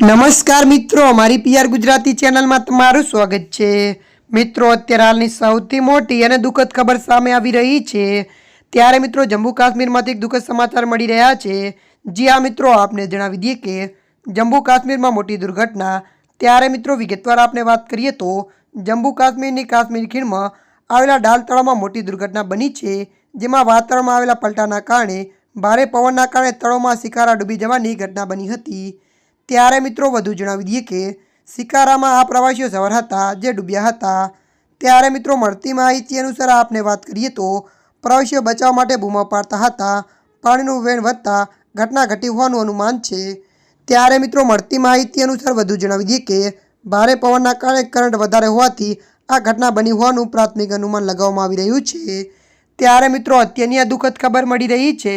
નમસ્કાર મિત્રો મારી પીઆર ગુજરાતી ચેનલમાં તમારું સ્વાગત છે. મિત્રો, અત્યારે હાલની સૌથી મોટી અને દુઃખદ ખબર સામે આવી રહી છે. ત્યારે મિત્રો, જમ્મુ કાશ્મીરમાંથી એક દુઃખદ સમાચાર મળી રહ્યા છે. જી આ મિત્રો, આપને જણાવી દઈએ કે જમ્મુ કાશ્મીરમાં મોટી દુર્ઘટના. ત્યારે મિત્રો, વિગતવાર આપણે વાત કરીએ તો, જમ્મુ કાશ્મીરની કાશ્મીર ખીણમાં આવેલા ડાલ તળાવમાં મોટી દુર્ઘટના બની છે, જેમાં વાતાવરણમાં આવેલા પલટાના કારણે ભારે પવનના કારણે તળાવમાં શિકારા ડૂબી જવાની ઘટના બની હતી. ત્યારે મિત્રો વધુ જણાવી દઈએ કે શિકારામાં આ પ્રવાસીઓ સવાર હતા, જે ડૂબ્યા હતા. ત્યારે મિત્રો મળતી માહિતી અનુસાર આપને વાત કરીએ તો પ્રવાસીઓ બચાવ માટે બૂમા પાડતા હતા, પાણીનું વેણ વધતા ઘટના ઘટી હોવાનું અનુમાન છે. ત્યારે મિત્રો મળતી માહિતી અનુસાર વધુ જણાવી દઈએ કે ભારે પવનના કારણે કરંટ વધારે હોવાથી આ ઘટના બની હોવાનું પ્રાથમિક અનુમાન લગાવવામાં આવી રહ્યું છે. ત્યારે મિત્રો અત્યારની આ દુઃખદ ખબર મળી રહી છે